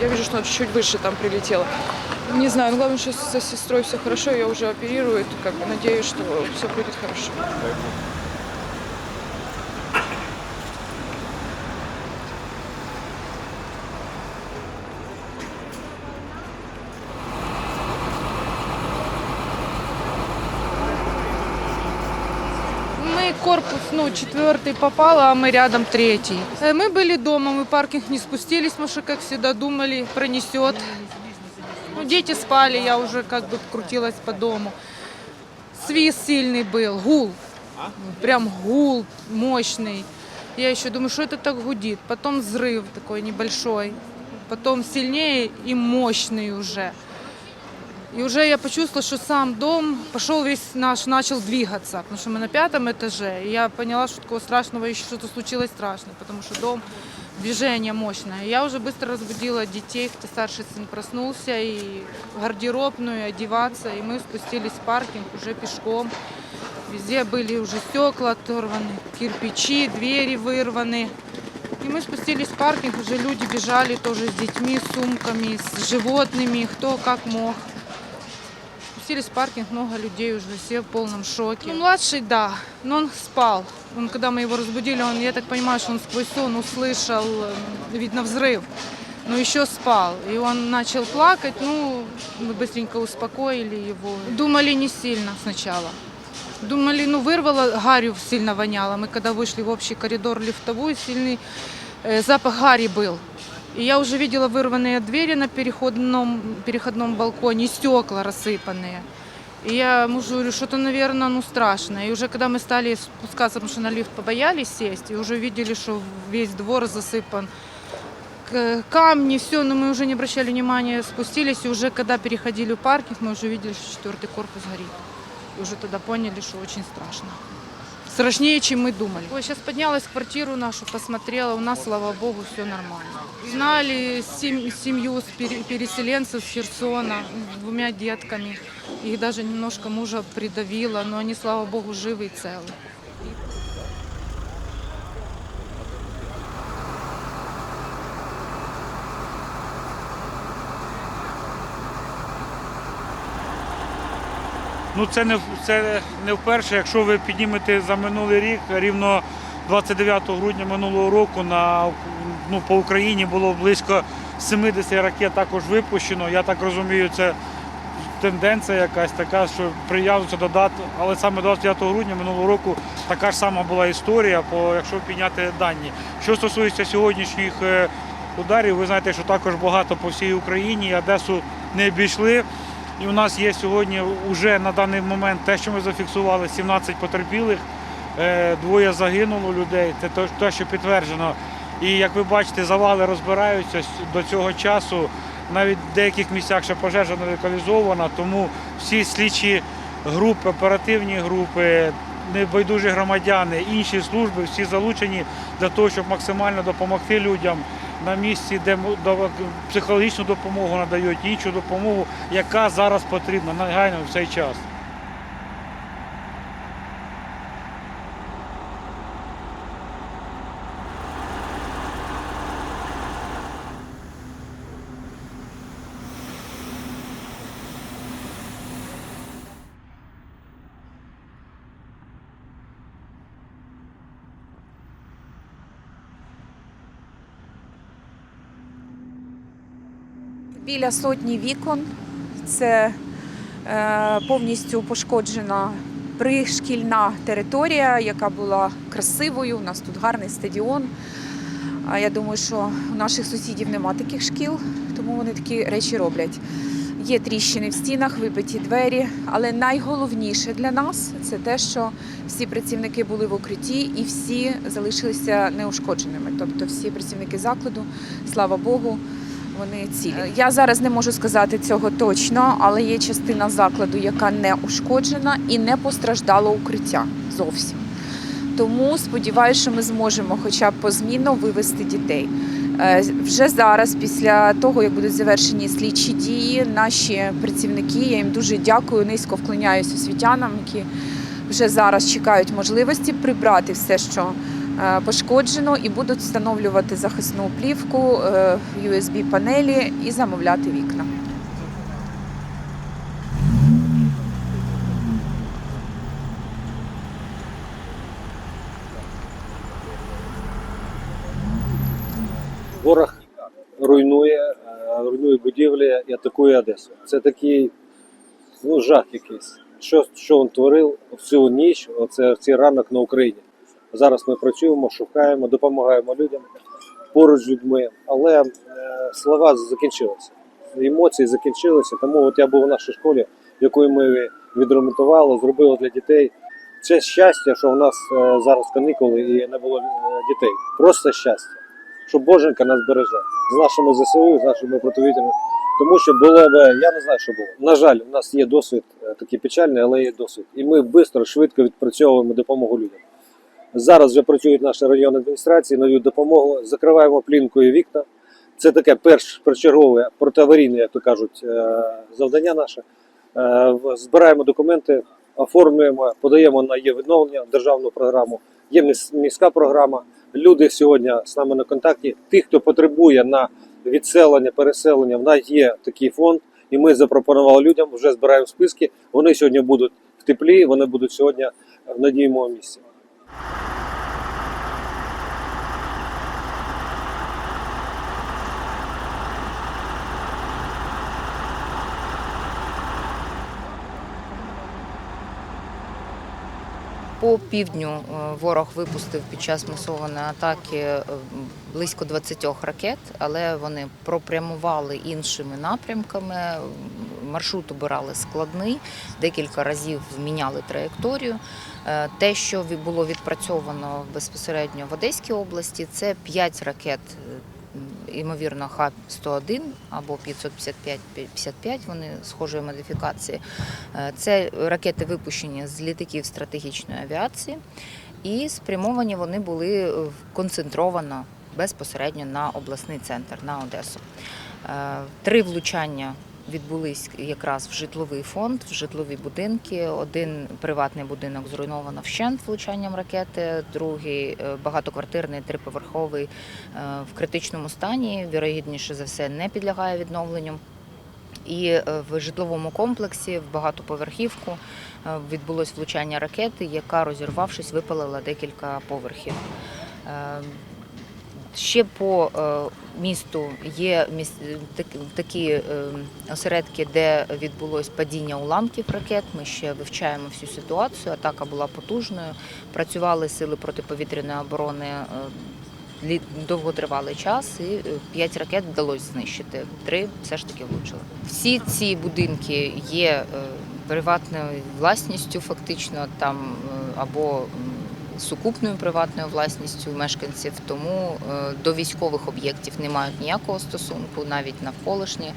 Я вижу, что она чуть-чуть выше там прилетела. Не знаю, но главное, что со сестрой все хорошо, я уже оперирую, Как бы надеюсь, что все будет хорошо. корпус, ну, четвертый попало, а мы рядом третий. Э, Мы были дома, мы в паркинг не спустились, потому что, как всегда, думали, пронесет. Ну, дети спали, я уже как бы крутилась по дому. Свист сильный был, гул. Прям гул мощный. Я еще думаю, что это так гудит. Потом взрыв такой небольшой. Потом сильнее и мощный уже. И уже я почувствовала, что сам дом пошел весь наш, начал двигаться, потому что мы на пятом этаже. И я поняла, что такого страшного еще что-то случилось страшное, потому что дом, движение мощное. Я уже быстро разбудила детей, хотя старший сын проснулся, и в гардеробную одеваться. И мы спустились в паркинг уже пешком. Везде были уже стекла оторваны, кирпичи, двери вырваны. И мы спустились в паркинг, уже люди бежали тоже с детьми, с сумками, с животными, кто как мог. Спустились в паркинг, много людей уже, все в полном шоке. Ну, младший, да, но он спал. Он, когда мы его разбудили, он, я так понимаю, что он сквозь сон услышал, э, видно, взрыв, но еще спал. И он начал плакать, ну, мы быстренько успокоили его. Думали не сильно сначала. Думали, ну, вырвало, гарью сильно воняло. Мы когда вышли в общий коридор лифтовой, сильный э, запах гари был. И я уже видела вырванные двери на переходном, переходном балконе, стекла рассыпанные. И я мужу говорю, что-то, наверное, ну страшно. И уже когда мы стали спускаться, потому что на лифт побоялись сесть, и уже видели, что весь двор засыпан к- камни, все, но мы уже не обращали внимания, спустились, и уже когда переходили в паркинг, мы уже видели, что четвертый корпус горит. И уже тогда поняли, что очень страшно. Страшнее, чем мы думали. Ой, сейчас поднялась в квартиру нашу, посмотрела, у нас, слава богу, все нормально. Знали сем- семью с пере- переселенцев с Херсона с двумя детками. Их даже немножко мужа придавило, но они, слава богу, живы и целы. Ну це не це не вперше. Якщо ви піднімете за минулий рік, рівно 29 грудня минулого року на ну, по Україні було близько 70 ракет також випущено. Я так розумію, це тенденція якась така, що прив'язується до дат. Але саме 29 грудня минулого року така ж сама була історія, по якщо підняти дані. Що стосується сьогоднішніх е, ударів, ви знаєте, що також багато по всій Україні. Одесу не обійшли. І у нас є сьогодні вже на даний момент те, що ми зафіксували, 17 потерпілих, е, двоє загинуло людей. Це те, що підтверджено. І як ви бачите, завали розбираються до цього часу. Навіть в деяких місцях ще пожежа не локалізована, тому всі слідчі групи, оперативні групи, небайдужі громадяни, інші служби, всі залучені для того, щоб максимально допомогти людям на місці, де психологічну допомогу надають, іншу допомогу, яка зараз потрібна нагайно в цей час. Біля сотні вікон. Це е, повністю пошкоджена пришкільна територія, яка була красивою. У нас тут гарний стадіон. А я думаю, що у наших сусідів нема таких шкіл, тому вони такі речі роблять. Є тріщини в стінах, вибиті двері, але найголовніше для нас це те, що всі працівники були в укритті і всі залишилися неушкодженими. Тобто всі працівники закладу, слава Богу, вони цілі. Я зараз не можу сказати цього точно, але є частина закладу, яка не ушкоджена і не постраждало укриття зовсім. Тому сподіваюся, що ми зможемо хоча б позмінно вивести дітей. Е, Вже зараз, після того, як будуть завершені слідчі дії, наші працівники, я їм дуже дякую, низько вклоняюся освітянам, які вже зараз чекають можливості прибрати все, що пошкоджено і будуть встановлювати захисну плівку, е, USB-панелі і замовляти вікна. Ворог руйнує, е, руйнує будівлі і атакує Одесу. Це такий ну, жах якийсь. Що, що він творив всю ніч, оце цей ранок на Україні. Зараз ми працюємо, шукаємо, допомагаємо людям поруч з людьми, але е, слова закінчилися. Емоції закінчилися. Тому от я був у нашій школі, яку ми відремонтували, зробили для дітей. Це щастя, що у нас е, зараз канікули і не було е, дітей. Просто щастя що Боженька нас береже з нашими ЗСУ, з нашими противітрями. Тому що було б, я не знаю, що було. На жаль, у нас є досвід такий печальний, але є досвід. І ми швидко, швидко відпрацьовуємо допомогу людям. Зараз вже працюють наші районні адміністрації, надають допомогу, закриваємо плінкою вікна. Це таке перш, першочергове протиаварійне, як то кажуть, е, завдання наше. Е, Збираємо документи, оформлюємо, подаємо на є відновлення державну програму. Є міська програма. Люди сьогодні з нами на контакті. Ті, хто потребує на відселення, переселення, в нас є такий фонд, і ми запропонували людям, вже збираємо списки. Вони сьогодні будуть в теплі, вони будуть сьогодні в надійному місці. По півдню е, ворог випустив під час масованої атаки е, близько 20 ракет, але вони пропрямували іншими напрямками. Маршрут обирали складний, декілька разів міняли траєкторію. Е, Те, що було відпрацьовано безпосередньо в Одеській області, це 5 ракет. Ймовірно, Х-101 або 555-55, вони схожої модифікації. Е, Це ракети випущені з літаків стратегічної авіації, і спрямовані вони були концентровано безпосередньо на обласний центр, на Одесу. Е, Три влучання відбулись якраз в житловий фонд, в житлові будинки. Один приватний будинок зруйновано вщент влучанням ракети, другий е, багатоквартирний триповерховий е, в критичному стані. Вірогідніше за все не підлягає відновленню. І е, в житловому комплексі в багатоповерхівку відбулось влучання ракети, яка, розірвавшись, випалила декілька поверхів. Ще по е, місту є такі е, осередки, де відбулось падіння уламків ракет. Ми ще вивчаємо всю ситуацію. Атака була потужною. Працювали сили протиповітряної оборони е, довготривалий час, і п'ять ракет вдалося знищити. Три все ж таки влучили. Всі ці будинки є приватною власністю, фактично там або сукупною приватною власністю мешканців, тому е, до військових об'єктів не мають ніякого стосунку, навіть навколишнє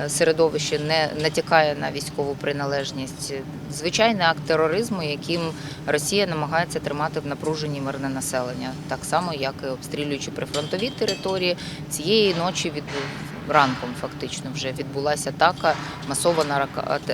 е, середовище не натякає на військову приналежність. Звичайний акт тероризму, яким Росія намагається тримати в напруженні мирне населення, так само як і обстрілюючи прифронтові території. Цієї ночі від ранком фактично вже відбулася атака, масована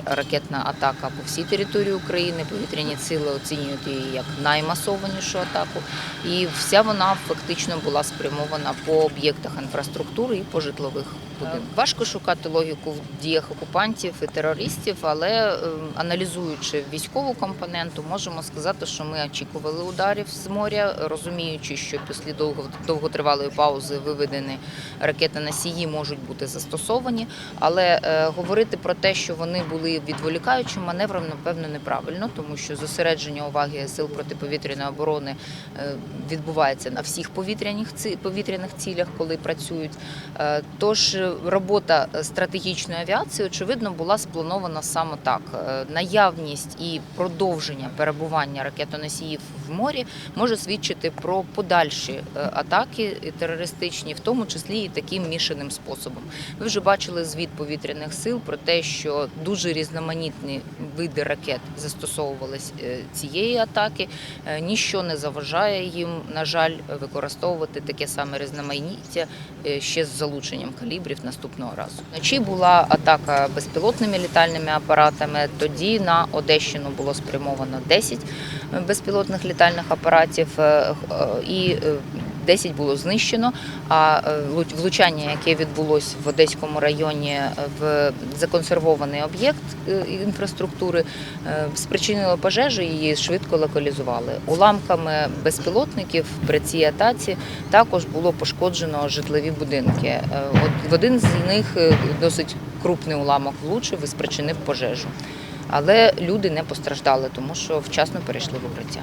ракетна атака по всій території України. Повітряні сили оцінюють її як наймасованішу атаку, і вся вона фактично була спрямована по об'єктах інфраструктури і по житлових будинках. Важко шукати логіку в діях окупантів і терористів, але е, аналізуючи військову компоненту, можемо сказати, що ми очікували ударів з моря, розуміючи, що після довго довготривалої паузи виведені ракети носії можуть бути застосовані. Але е, говорити про те, що вони були відволікаючим маневром, напевно, неправильно, тому що зосередження уваги сил протиповітряної оборони е, відбувається на всіх повітряних повітряних цілях, коли працюють. Е, Тож е, робота стратегічної авіації, очевидно, була спланована саме так. Е, Наявність і продовження перебування ракетоносіїв морі може свідчити про подальші е, атаки терористичні, в тому числі і таким мішаним способом. Ви вже бачили звіт повітряних сил про те, що дуже різноманітні види ракет застосовувались е, цієї атаки. Е, Ніщо не заважає їм, на жаль, використовувати таке саме різноманіття ще з залученням калібрів наступного разу. Вночі була атака безпілотними літальними апаратами. Тоді на Одещину було спрямовано 10 безпілотних літальних летальних апаратів е, е, і е, 10 було знищено. А е, влучання, яке відбулось в Одеському районі е, в законсервований об'єкт е, інфраструктури, е, спричинило пожежу. Її швидко локалізували. Уламками безпілотників при цій атаці також було пошкоджено житлові будинки. Е, От в один з них е, досить крупний уламок влучив і спричинив пожежу. Але люди не постраждали, тому що вчасно перейшли в укриття.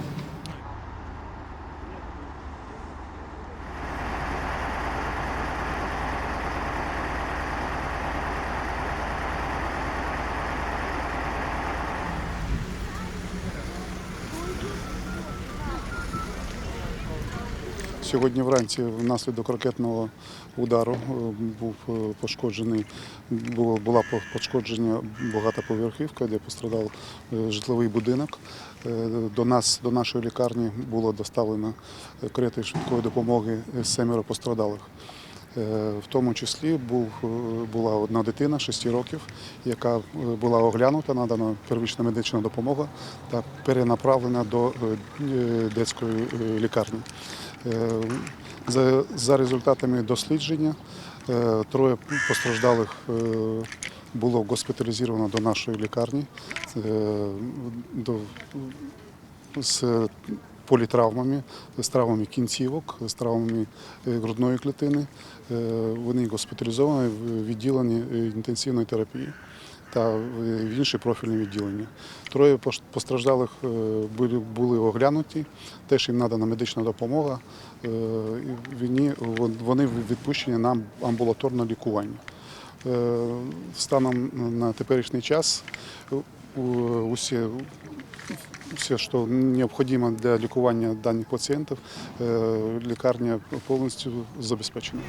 Сьогодні вранці внаслідок ракетного удару е, був е, пошкоджений, була по- пошкоджена багатоповерхівка, де пострадав е, житловий будинок. До нас, до нашої лікарні було доставлено карети швидкої допомоги семеро пострадалих. В тому числі був, була одна дитина 6 років, яка була оглянута, надана первична медична допомога та перенаправлена до е, лікарні. Е, За, результатами дослідження е, троє постраждалих е, було госпіталізовано до нашої лікарні з політравмами, з травмами кінцівок, з травмами грудної клітини. Вони госпіталізовані в відділенні інтенсивної терапії та в інші профільні відділення. Троє постраждалих е, були, оглянуті, теж їм надана медична допомога. е, Вони, відпущені на амбулаторне лікування. Е, Станом на теперішній час усі, все, що необхідно для лікування даних пацієнтів, е, лікарня повністю забезпечена.